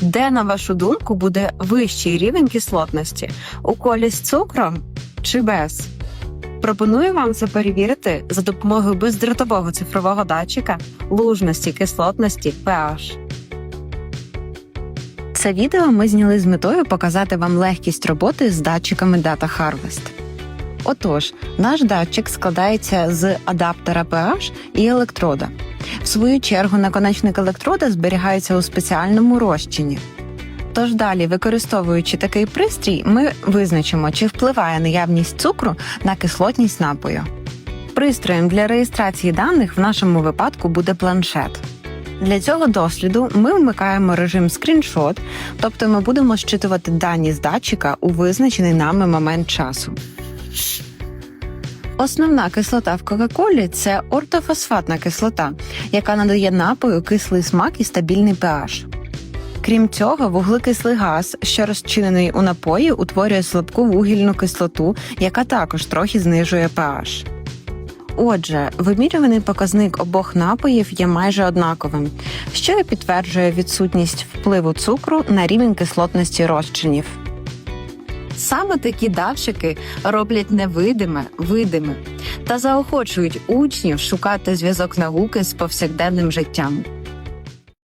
Де, на вашу думку, буде вищий рівень кислотності? У колі з цукром чи без? Пропоную вам це перевірити за допомогою бездротового цифрового датчика лужності, кислотності, pH. Це відео ми зняли з метою показати вам легкість роботи з датчиками Data Harvest. Отож, наш датчик складається з адаптера pH і електрода. В свою чергу наконечник електрода зберігається у спеціальному розчині. Тож далі, використовуючи такий пристрій, ми визначимо, чи впливає наявність цукру на кислотність напою. Пристроєм для реєстрації даних в нашому випадку буде планшет. Для цього досліду ми вмикаємо режим скріншот, тобто ми будемо щитувати дані з датчика у визначений нами момент часу. Основна кислота в Кока-Колі це ортофосфатна кислота, яка надає напою кислий смак і стабільний pH. Крім цього, вуглекислий газ, що розчинений у напої, утворює слабку вугільну кислоту, яка також трохи знижує pH. Отже, вимірюваний показник обох напоїв є майже однаковим, що підтверджує відсутність впливу цукру на рівень кислотності розчинів. Саме такі давчики роблять невидиме видиме та заохочують учнів шукати зв'язок науки з повсякденним життям.